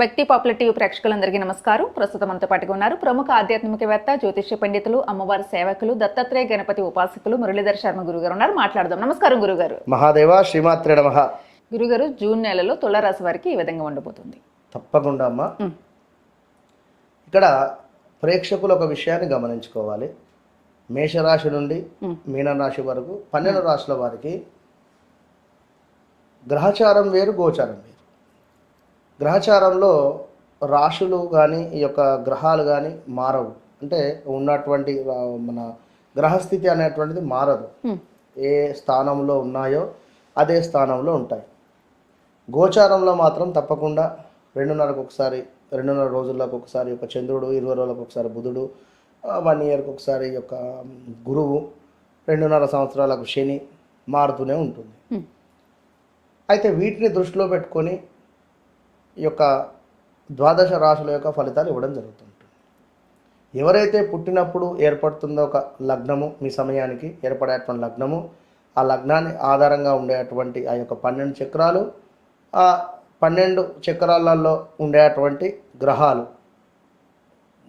వ్యక్తి popular TV ప్రేక్షకులందరికీ నమస్కారం. ప్రస్తుతం మనతో పాటుగా ఉన్నారు ప్రముఖ ఆధ్యాత్మికవేత్త జ్యోతిష్య పండితులు అమ్మవారి సేవకులు దత్తాత్రేయ గణపతి ఉపాసకులు మురళీధర్ శర్మ గురుగారు ఉన్నారు. మాట్లాడదాం. నమస్కారం గురుగారు. మహాదేవ శ్రీమాత్రే నమ. గురుగారు జూన్ నెలలో తులారాశి వారికి ఈ విధంగా ఉండబోతుంది. తప్పకుండా అమ్మా. ఇక్కడ ప్రేక్షకులు ఒక విషయాన్ని గమనించుకోవాలి. మేషరాశి నుండి. మీనరాశి వరకు పన్నెండు రాశుల వారికి గ్రహచారం వేరు గోచారం వేరు. గ్రహచారంలో రాశులు కానీ ఈ యొక్క గ్రహాలు కానీ మారవు అంటే ఉన్నటువంటి మన గ్రహస్థితి అనేటువంటిది మారదు. ఏ స్థానంలో ఉన్నాయో అదే స్థానంలో ఉంటాయి గోచారంలో మాత్రం తప్పకుండా రెండున్నరకు ఒకసారి రెండున్నర రోజులకు ఒకసారి ఒక చంద్రుడు ఇరవై రోజులకు ఒకసారి బుధుడు వన్ ఇయర్కి ఒకసారి యొక్క గురువు రెండున్నర సంవత్సరాలకు శని మారుతూనే ఉంటుంది. అయితే వీటిని దృష్టిలో పెట్టుకొని ఈ యొక్క ద్వాదశ రాశుల యొక్క ఫలితాలు ఇవ్వడం జరుగుతుంటుంది ఎవరైతే పుట్టినప్పుడు ఏర్పడుతుందో ఒక లగ్నము మీ సమయానికి ఏర్పడేటువంటి లగ్నము ఆ లగ్నాన్ని ఆధారంగా ఉండేటువంటి ఆ యొక్క పన్నెండు చక్రాలు ఆ పన్నెండు చక్రాలలో ఉండేటువంటి గ్రహాలు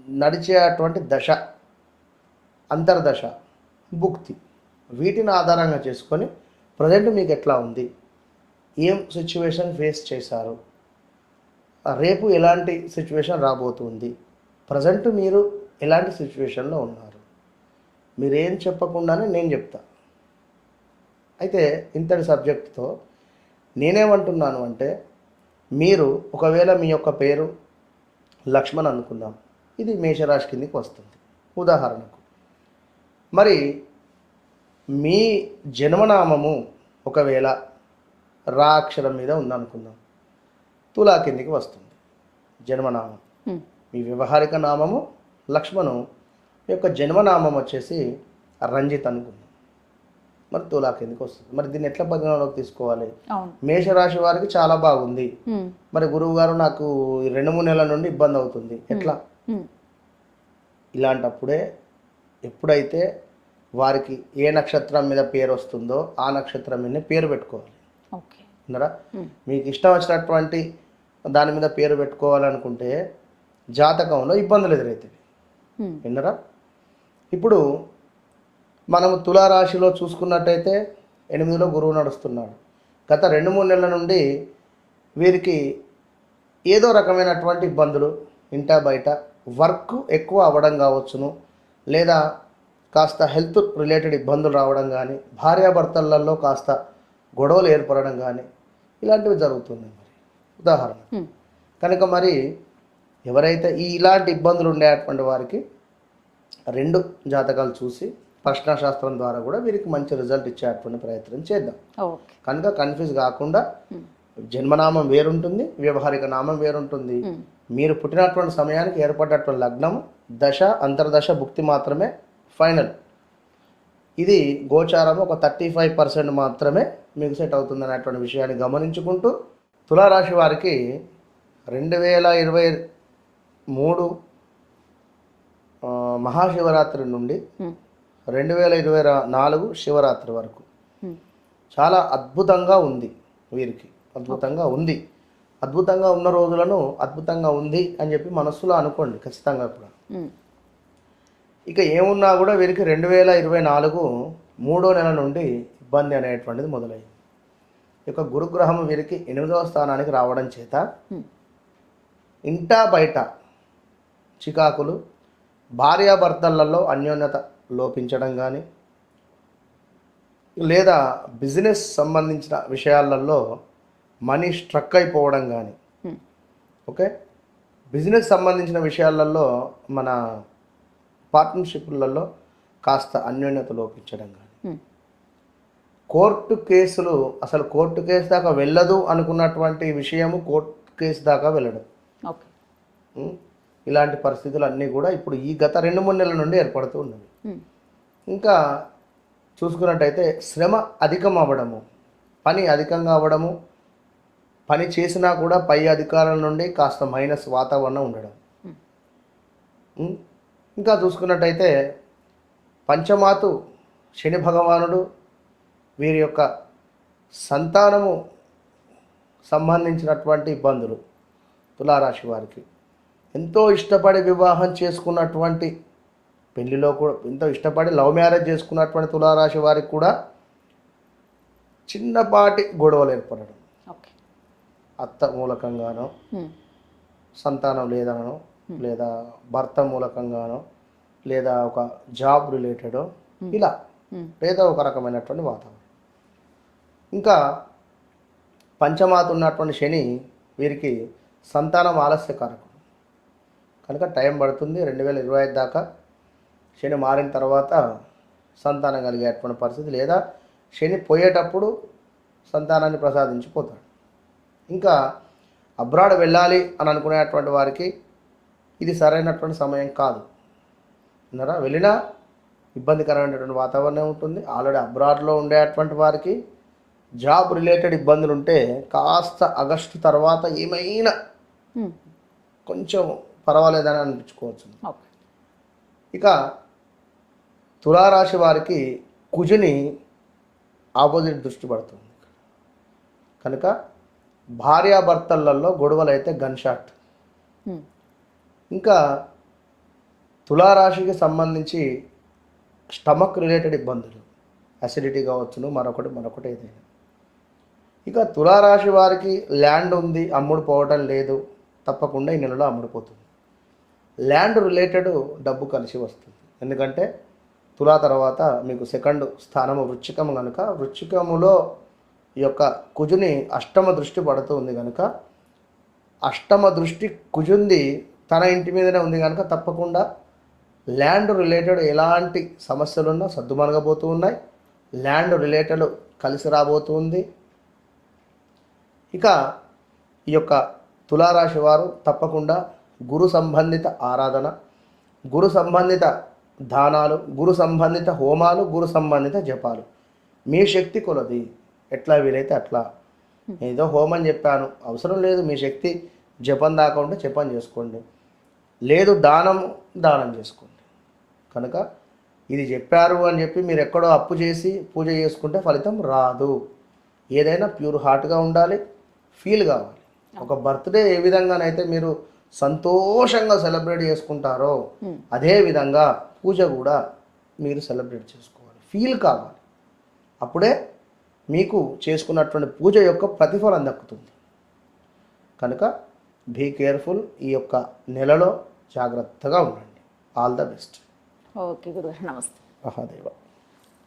నడిచేటువంటి దశ అంతర్దశ భుక్తి వీటిని ఆధారంగా చేసుకొని ప్రజెంట్ మీకు ఎట్లా ఉంది? ఏం సిచ్యువేషన్ ఫేస్ చేశారు? రేపు ఎలాంటి సిచ్యువేషన్ రాబోతుంది? ప్రజెంట్ మీరు ఎలాంటి సిచ్యువేషన్లో ఉన్నారు? మీరేం చెప్పకుండానే నేను చెప్తా. అయితే ఇంతటి సబ్జెక్ట్తో నేనేమంటున్నాను అంటే మీరు ఒకవేళ మీ యొక్క పేరు లక్ష్మణ్ అనుకుందాం. ఇది మేషరాశి కిందికి వస్తుంది. ఉదాహరణకు. మరి మీ జన్మనామము ఒకవేళ రా అక్షరం మీద ఉందనుకుందాం. తులా కిందికి వస్తుంది. జన్మనామం. మీ వ్యవహారిక నామము లక్ష్మణు మీ యొక్క జన్మనామం వచ్చేసి రంజిత్ అనుకుందాం. మరి తులా కిందికి వస్తుంది. మరి దీన్ని ఎట్లా పరిగణలోకి తీసుకోవాలి? మేషరాశి వారికి చాలా బాగుంది. మరి గురువు గారు నాకు రెండు మూడు నెలల నుండి ఇబ్బంది అవుతుంది. ఎట్లా. ఇలాంటప్పుడే ఎప్పుడైతే వారికి ఏ నక్షత్రం మీద పేరు వస్తుందో ఆ నక్షత్రం మీద పేరు పెట్టుకోవాలి. మీకు ఇష్టం వచ్చినటువంటి దాని మీద పేరు పెట్టుకోవాలనుకుంటే జాతకంలో ఇబ్బందులు ఎదురవుతాయి. విన్నరా? ఇప్పుడు మనము తులారాశిలో చూసుకున్నట్టయితే ఎనిమిదిలో గురువు నడుస్తున్నాడు. గత రెండు మూడు నెలల నుండి వీరికి ఏదో రకమైనటువంటి ఇబ్బందులు ఇంటా బయట వర్క్ ఎక్కువ అవ్వడం కావచ్చును లేదా కాస్త హెల్త్ రిలేటెడ్ ఇబ్బందులు రావడం కానీ భార్యాభర్తలలో కాస్త గొడవలు ఏర్పడడం కానీ ఇలాంటివి జరుగుతుంది ఉదాహరణ. కనుక మరి ఎవరైతే ఈ ఇలాంటి ఇబ్బందులు ఉండేటువంటి వారికి రెండు జాతకాలు చూసి ప్రశ్నాశాస్త్రం ద్వారా కూడా వీరికి మంచి రిజల్ట్ ఇచ్చేటువంటి ప్రయత్నం చేద్దాం కనుక కన్ఫ్యూజ్ కాకుండా. జన్మనామం వేరుంటుంది వ్యవహారిక నామం వేరుంటుంది. మీరు పుట్టినటువంటి సమయానికి ఏర్పడినటువంటి లగ్నం దశ అంతర్దశ భుక్తి మాత్రమే ఫైనల్ ఇది గోచారం ఒక థర్టీ ఫైవ్ పర్సెంట్ మాత్రమే మీకు సెట్ అవుతుంది అనేటువంటి విషయాన్ని గమనించుకుంటూ తులారాశి వారికి రెండు వేల ఇరవై మూడు మహాశివరాత్రి నుండి. రెండు వేల ఇరవై నాలుగు శివరాత్రి వరకు. చాలా అద్భుతంగా ఉంది వీరికి అద్భుతంగా ఉంది అద్భుతంగా ఉన్న రోజులను అద్భుతంగా ఉంది అని చెప్పి మనస్సులో అనుకోండి ఖచ్చితంగా కూడా. ఇక ఏమున్నా కూడా వీరికి రెండు వేల ఇరవై నాలుగు మూడో నెల నుండి ఇబ్బంది అనేటువంటిది మొదలైంది ఇక గురుగ్రహం వీరికి ఎనిమిదవ స్థానానికి రావడం చేత. ఇంటా బయట చికాకులు భార్యాభర్తలలో అన్యోన్యత లోపించడం కానీ లేదా బిజినెస్ సంబంధించిన విషయాలలో మనీ స్ట్రక్ అయిపోవడం కానీ. ఓకే బిజినెస్ సంబంధించిన విషయాలలో మన పార్ట్నర్షిప్లలో కాస్త అన్యోన్యత లోపించడం కానీ. కోర్టు కేసులు అసలు కోర్టు కేసు దాకా వెళ్ళదు అనుకున్నటువంటి విషయము కోర్టు కేసు దాకా వెళ్ళడం? ఇలాంటి పరిస్థితులు అన్నీ కూడా ఇప్పుడు ఈ గత రెండు మూడు నెలల నుండి ఏర్పడుతూ ఉన్నవి. ఇంకా చూసుకున్నట్టయితే శ్రమ అధికం అవ్వడము పని అధికంగా అవ్వడము పని చేసినా కూడా పై అధికారుల నుండి కాస్త మైనస్ వాతావరణం ఉండడం? ఇంకా చూసుకున్నట్టయితే పంచమాతు శని భగవానుడు వీరి యొక్క సంతానము సంబంధించినటువంటి ఇబ్బందులు తులారాశి వారికి. ఎంతో ఇష్టపడి వివాహం చేసుకున్నటువంటి పెళ్ళిలో కూడా ఎంతో ఇష్టపడి లవ్ మ్యారేజ్ చేసుకున్నటువంటి తులారాశి వారికి కూడా చిన్నపాటి గొడవలు ఏర్పడడం. అత్త మూలకంగానో సంతానం లేదనో లేదా భర్త మూలకంగానో లేదా ఒక జాబ్ రిలేటెడో ఇలా లేదా ఒక రకమైనటువంటి వాతావరణం. ఇంకా పంచమాత ఉన్నటువంటి శని వీరికి సంతానం ఆలస్యకారకుడు. కనుక టైం పడుతుంది రెండు వేల ఇరవై ఐదు దాకా. శని మారిన తర్వాత సంతానం కలిగేటువంటి పరిస్థితి లేదా శని పోయేటప్పుడు సంతానాన్ని ప్రసాదించిపోతాడు. ఇంకా అబ్రాడ్ వెళ్ళాలి అని అనుకునేటువంటి వారికి ఇది సరైనటువంటి సమయం కాదు. అన్నారా వెళ్ళినా ఇబ్బందికరమైనటువంటి వాతావరణం ఉంటుంది. ఆల్రెడీ అబ్రాడ్లో ఉండేటువంటి వారికి జాబ్ రిలేటెడ్ ఇబ్బందులు ఉంటే కాస్త ఆగస్టు తర్వాత ఏమైనా కొంచెం పర్వాలేదని అనిపించుకోవచ్చు. ఇక తులారాశి వారికి కుజుని ఆపోజిట్ దృష్టి పడుతుంది. కనుక భార్యాభర్తలలో గొడవలు అయితే గన్ షాట్ ఇంకా తులారాశికి సంబంధించి స్టమక్ రిలేటెడ్ ఇబ్బందులు. అసిడిటీ కావచ్చును మరొకటి మరొకటి ఏదైనా. ఇక తులారాశి వారికి ల్యాండ్ ఉంది అమ్ముడు పోవటం లేదు. తప్పకుండా ఈ నెలలో అమ్ముడుపోతుంది ల్యాండ్ రిలేటెడ్ డబ్బు కలిసి వస్తుంది. ఎందుకంటే తులా తర్వాత మీకు సెకండ్ స్థానము వృచ్చికం కనుక వృచ్చికములో ఈ యొక్క కుజుని అష్టమ దృష్టి పడుతూ ఉంది కనుక అష్టమ దృష్టి కుజుంది తన ఇంటి మీదనే ఉంది కనుక తప్పకుండా ల్యాండ్ రిలేటెడ్ ఎలాంటి సమస్యలున్నా సర్దుమనగబోతూ ఉన్నాయి. ల్యాండ్ రిలేటెడ్ కలిసి రాబోతుంది ఇక ఈ యొక్క తులారాశి వారు తప్పకుండా గురు సంబంధిత ఆరాధన గురు సంబంధిత దానాలు గురు సంబంధిత హోమాలు గురు సంబంధిత జపాలు. మీ శక్తి కొలది. ఎట్లా వీలైతే అట్లా. ఏదో హోమం చెప్పాను. అవసరం లేదు. మీ శక్తి జపం దాకా ఉంటే జపం చేసుకోండి. లేదు దానం దానం చేసుకోండి. కనుక ఇది చెప్పారు అని చెప్పి మీరు ఎక్కడో అప్పు చేసి పూజ చేసుకుంటే ఫలితం రాదు. ఏదైనా ప్యూర్ హార్ట్గా ఉండాలి. ఫీల్ కావాలి. ఒక బర్త్డే ఏ విధంగానైతే మీరు సంతోషంగా సెలబ్రేట్ చేసుకుంటారో అదే విధంగా పూజ కూడా మీరు సెలబ్రేట్ చేసుకోవాలి. ఫీల్ కావాలి. అప్పుడే మీకు చేసుకున్నటువంటి పూజ యొక్క ప్రతిఫలం దక్కుతుంది. కనుక బీ కేర్ఫుల్ ఈ యొక్క నెలలో జాగ్రత్తగా ఉండండి. ఆల్ ద బెస్ట్ ఓకే గురుగారు నమస్తే. మహాదేవ.